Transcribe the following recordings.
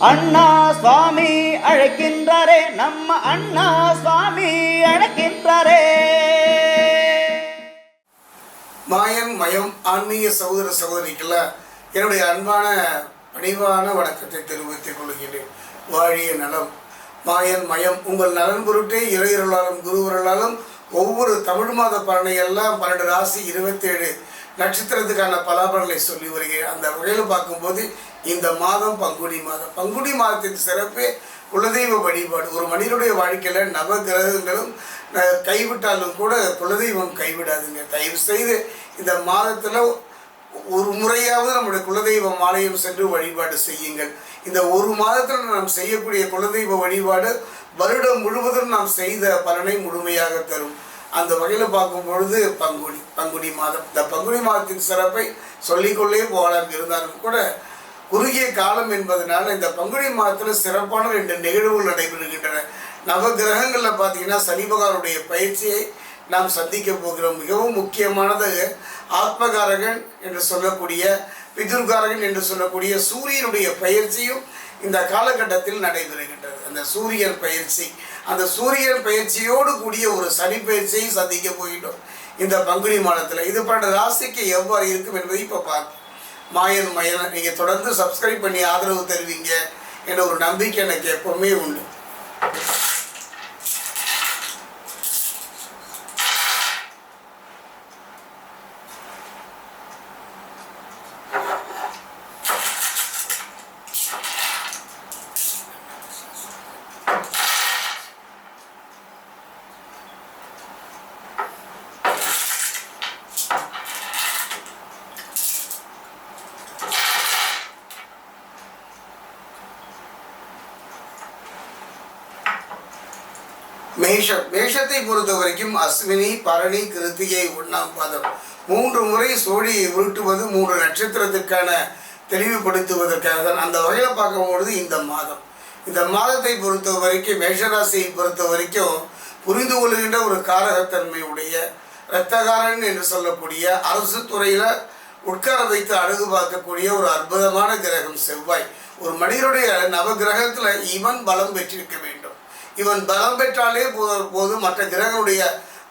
அண்ணா சுவாமி அழைக்கின்றாரே நம்ம அண்ணா சுவாமி அழைக்கின்றாரே. மாயன் மயம் ஆன்மீக சகோதர சகோதரிக்கெல்லாம் என்னுடைய அன்பான பணிவான வணக்கத்தை தெரிவித்துக் கொள்கிறேன் வாழிய நலம். மாயன் மயம் உங்கள் நலன் பொருட்டே இறையர்களாலும் குருவர்களாலும் ஒவ்வொரு தமிழ் மாத பலனையெல்லாம் பன்னெண்டு ராசி இருபத்தேழு நட்சத்திரத்துக்கான பலாபலனை சொல்லி வருகிறேன். அந்த வகையில் பார்க்கும்போது இந்த மாதம் பங்குனி மாதம். பங்குனி மாதத்தின் சிறப்பே குலதெய்வ வழிபாடு. ஒரு மனிதனுடைய வாழ்க்கையில் நவ கிரகங்களும் கைவிட்டாலும் கூட குலதெய்வம் கைவிடாதுங்க. தயவு செய்து இந்த மாதத்தில் ஒரு முறையாவது நம்முடைய குலதெய்வம் ஆலயம் சென்று வழிபாடு செய்யுங்கள். இந்த ஒரு மாதத்தில் நாம் செய்யக்கூடிய குலதெய்வ வழிபாடு வருடம் முழுவதும் நாம் செய்த பலனை முழுமையாக தரும். அந்த வகையில் பார்க்கும் பொழுது பங்குனி பங்குனி மாதம். இந்த பங்குனி மாதத்தின் சிறப்பை சொல்லிக்கொள்ளே போகலாம் இருந்தாலும் கூட குறுகிய காலம் என்பதனால இந்த பங்குனி மாதத்தில் சிறப்பான ரெண்டு நிகழ்வுகள் நடைபெறுகின்றன. நவ கிரகங்களில் பார்த்தீங்கன்னா சனி பகவானுடைய பயிற்சியை நாம் சந்திக்க போகிறோம். மிகவும் முக்கியமானது ஆத்மகாரகன் என்று சொல்லக்கூடிய பிதுர்காரகன் என்று சொல்லக்கூடிய சூரியனுடைய பயிற்சியும் இந்த காலகட்டத்தில் நடைபெறுகின்றது. அந்த சூரியன் பயிற்சி. அந்த சூரியன் பயிற்சியோடு கூடிய ஒரு சனி பயிற்சியை சந்திக்க போயிட்டோம் இந்த பங்குனி மாதத்தில். இது பன்னெண்டு ராசிக்கு எவ்வாறு இருக்கும் என்பதை இப்போ பார்ப்போம். மாயன் மயன் நீங்கள் தொடர்ந்து சப்ஸ்கிரைப் பண்ணி ஆதரவு தருவீங்க என்ற ஒரு நம்பிக்கை எனக்கு எப்பவுமே உண்டு. மேஷம் மேஷத்தை பொறுத்த வரைக்கும் அஸ்வினி பரணி கிருத்திகை ஒன்றாம் பாதம் மூன்று முறை சோழியை உருட்டுவது மூன்று நட்சத்திரத்துக்கான தெளிவுபடுத்துவதற்காக தான். அந்த வகையில் பார்க்கும்பொழுது இந்த மாதம். இந்த மாதத்தை பொறுத்த வரைக்கும் மேஷராசியை பொறுத்த வரைக்கும் புரிந்து கொள்கின்ற ஒரு காரகத்தன்மையுடைய இரத்தகாரன் என்று சொல்லக்கூடிய அரசு துறையில் உட்கார வைத்து அழகு பார்க்கக்கூடிய ஒரு அற்புதமான கிரகம் செவ்வாய். ஒரு மனிதனுடைய நவகிரகத்தில் இவன் பலம் பெற்றிருக்க வேண்டும். இவன் பலம் பெற்றாலே போது மற்ற கிரகனுடைய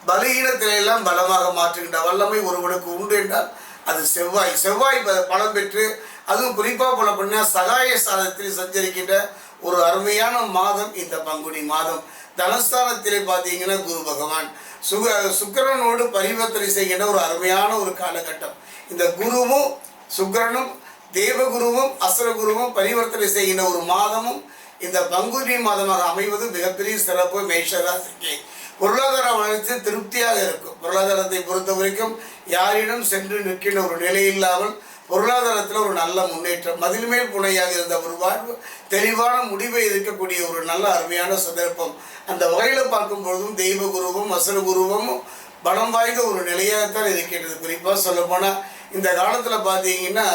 பலகீனத்திலெல்லாம் பலமாக மாற்றுகின்ற வல்லமை ஒருவனுக்கு உண்டு என்றால் அது செவ்வாய். செவ்வாய் ப- பலம் பெற்று அதுவும் குறிப்பாக போல பண்ணால் சகாய சாதத்தில் சஞ்சரிக்கின்ற ஒரு அருமையான மாதம் இந்த பங்குனி மாதம். தனஸ்தானத்திலே பார்த்தீங்கன்னா குரு பகவான். சுக சுக்கிரனோடு பரிவர்த்தனை செய்கின்ற ஒரு அருமையான ஒரு காலகட்டம். இந்த குருவும் சுக்கிரனும் தேவகுருவும் அசுரகுருவும் பரிவர்த்தனை செய்கின்ற ஒரு மாதமும் இந்த பங்குனி மாதமாக அமைவது மிகப்பெரிய சிறப்பு மேஷராசிக்கு பொருளாதார வளர்ச்சி திருப்தியாக இருக்கும். பொருளாதாரத்தை பொறுத்த வரைக்கும் யாரிடம் சென்று நிற்கின்ற ஒரு நிலை இல்லாமல் பொருளாதாரத்தில் ஒரு நல்ல முன்னேற்றம் மதில் மேல் புனையாக இருந்த ஒரு வாழ்வு தெளிவான முடிவை இருக்கக்கூடிய ஒரு நல்ல அருமையான சந்தர்ப்பம். அந்த வகையில் பார்க்கும் பொழுதும் தெய்வ குருவும் அசுர குருவும் பலம் வாய்ந்த ஒரு நிலையாகத்தான் இருக்கின்றது. குறிப்பாக சொல்லப்போனால் இந்த காலத்தில் பார்த்தீங்கன்னா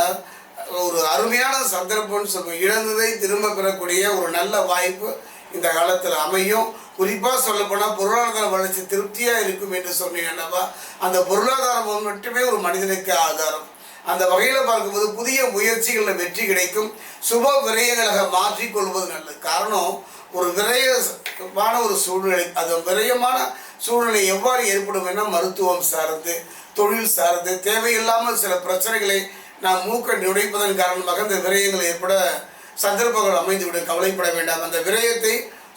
ஒரு அருமையான சந்தர்ப்பம்னு சொல்லுவோம். இழந்ததை திரும்ப பெறக்கூடிய ஒரு நல்ல வாய்ப்பு இந்த காலத்தில் அமையும். குறிப்பாக சொல்லப்போனால் பொருளாதார வளர்ச்சி திருப்தியாக இருக்கும் என்று சொன்னீங்கன்னவா அந்த பொருளாதாரம் மட்டுமே ஒரு மனிதனுக்கு ஆதாரம். அந்த வகையில் பார்க்கும்போது புதிய முயற்சிகளில் வெற்றி கிடைக்கும். சுப விரயங்களாக மாற்றிக்கொள்வது நல்லது. காரணம் ஒரு விரயமான ஒரு சூழ்நிலை அது விரயமான சூழ்நிலை எவ்வாறு ஏற்படும் என மருத்துவம் சார்ந்து தொழில் சார்ந்து தேவையில்லாமல் சில பிரச்சனைகளை நாம் மூக்க நுழைப்பதன் காரணமாக இந்த விரயங்கள் ஏற்பட சந்தர்ப்பங்கள் அமைந்துவிடும் கவலைப்பட வேண்டாம். அந்த விரயத்தை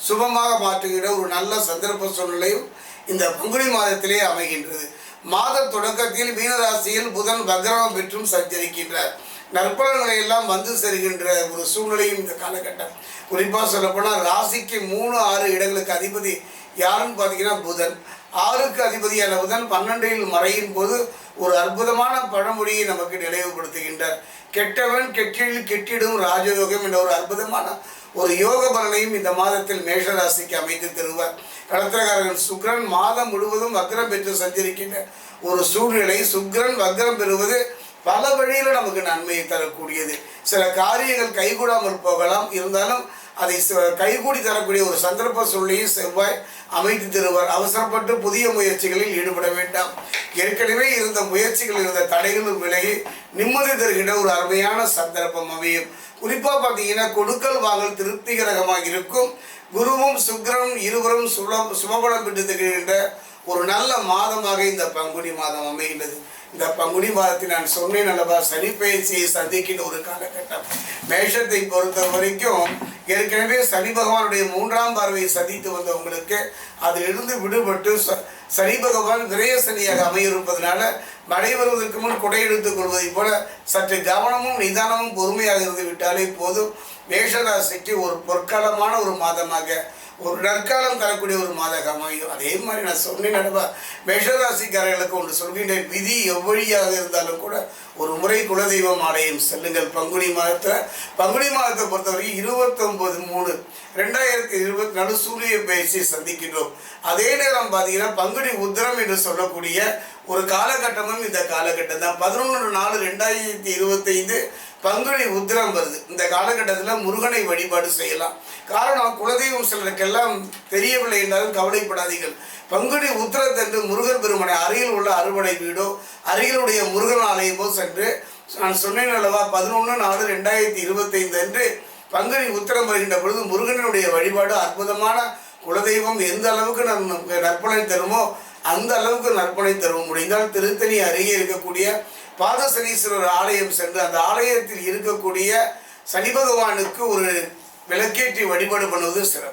சுபமாக மாற்றுகிற ஒரு நல்ல சந்தர்ப்ப சூழ்நிலையும் இந்த பங்குனி மாதத்திலே அமைகின்றது. மாத தொடக்கத்தில் மீனராசியில் புதன் வக்ரம் பெற்றும் சஞ்சரிக்கின்றார். நற்பலன்களை எல்லாம் வந்து சேருகின்ற ஒரு சூழ்நிலையும் இந்த காலகட்டம். குறிப்பாக சொல்லப்போனால் ராசிக்கு மூணு ஆறு இடங்களுக்கு அதிபதி யாருன்னு பார்த்தீங்கன்னா புதன். ஆறுக்கு அதிபதியான புதன் பன்னெண்டில் மறையும் போது ஒரு அற்புதமான பழமொழியை நமக்கு நினைவுபடுத்துகின்றார். கெட்டவன் கெட்டில் கெட்டிடும் ராஜயோகம் என்ற ஒரு அற்புதமான ஒரு யோக பலனையும் இந்த மாதத்தில் மேஷராசிக்கு அமைத்து தருவார். கடத்திரக்காரர்கள் சுக்கிரன் மாதம் முழுவதும் வக்ரம் பெற்று சஞ்சரிக்கின்ற ஒரு சூழ்நிலை சுக்ரன் வக்ரம் பெறுவது பல வழியில் நமக்கு நன்மையை தரக்கூடியது. சில காரியங்கள் கைகூடாமல் போகலாம் இருந்தாலும் அதை கைகூடி தரக்கூடிய ஒரு சந்தர்ப்ப சூழ்நிலையை செவ்வாய் அமைத்து தருவார். அவசரப்பட்டு புதிய முயற்சிகளில் ஈடுபட வேண்டாம். ஏற்கனவே இருந்த முயற்சிகள் இருந்த தடைகளும் விலகி நிம்மதி தருகின்ற ஒரு அருமையான சந்தர்ப்பம் அமையும். குறிப்பாக பார்த்தீங்கன்னா கொடுக்கல் வாங்கல் திருப்திகரமாக இருக்கும். குருவும் சுக்கரனும் இருவரும் சுலம் சுமபலம் பெற்று திகழ்கின்ற ஒரு நல்ல மாதமாக இந்த பங்குனி மாதம் அமைகின்றது. இந்த பங்குனி மாதத்தில் நான் சொன்னேன் அல்லவா? சனி பயிற்சியை சந்திக்கின்ற ஒரு காலகட்டம். மேஷத்தை பொறுத்த வரைக்கும் ஏற்கனவே சனி பகவானுடைய மூன்றாம் பார்வையை சந்தித்து வந்தவங்களுக்கு அதிலிருந்து விடுபட்டு சனி பகவான் விரய சனியாக அமையிருப்பதனால மழை வருவதற்கு முன் குடை எடுத்துக் கொள்வதைப் போல சற்று கவனமும் நிதானமும் பொறுமையாக இருந்து விட்டாலே போதும். மேஷராசிக்கு ஒரு பொற்காலமான ஒரு மாதமாக ஒரு நற்காலம் தரக்கூடிய ஒரு மாதம் அமையும். அதே மாதிரி நான் சொன்னேன் நடவா மேஷராசிக்காரர்களுக்கு ஒன்று சொல்கின்றேன். விதி எவ்வழியாக இருந்தாலும் கூட ஒரு முறை குலதெய்வம் ஆலயம் செல்லுங்கள். பங்குனி மாதத்தில் பங்குனி மாதத்தை பொறுத்தவரைக்கும் இருபத்தொம்பது மூணு ரெண்டாயிரத்தி இருபத்தி நாலு சூரிய பயிற்சியை சந்திக்கின்றோம். அதே நேரம் பார்த்தீங்கன்னா பங்குனி உத்திரம் என்று சொல்லக்கூடிய ஒரு காலகட்டமும் இந்த காலகட்டம் தான். பதினொன்று நாலு ரெண்டாயிரத்தி இருபத்தைந்து பங்குனி உத்திரம் வருது. இந்த காலகட்டத்தில் முருகனை வழிபாடு செய்யலாம். காரணம் குலதெய்வம் சிலருக்கெல்லாம் தெரியவில்லை என்றாலும் கவலைப்படாதீர்கள். பங்குனி உத்திரத்தன்று முருகன் பெருமனை அருகில் உள்ள அறுவடை வீடோ அருகிலுடைய முருகன் ஆலயமோ சென்று நான் சொன்னேன் அல்லவா பதினொன்று நாலு ரெண்டாயிரத்தி இருபத்தைந்து அன்று பங்குனி உத்திரம் வருகின்ற பொழுது முருகனுடைய வழிபாடு அற்புதமான குலதெய்வம் எந்த அளவுக்கு நம் நமக்கு நற்பனை தருமோ அந்த அளவுக்கு நற்பனை தரும் முடிந்தால் திருத்தணி அருகே இருக்கக்கூடிய பாதசனீஸ்வரர் ஆலயம் சென்று அந்த ஆலயத்தில் இருக்கக்கூடிய சனி பகவானுக்கு ஒரு விளக்கேற்றி வழிபாடு பண்ணுவது சிறப்பு.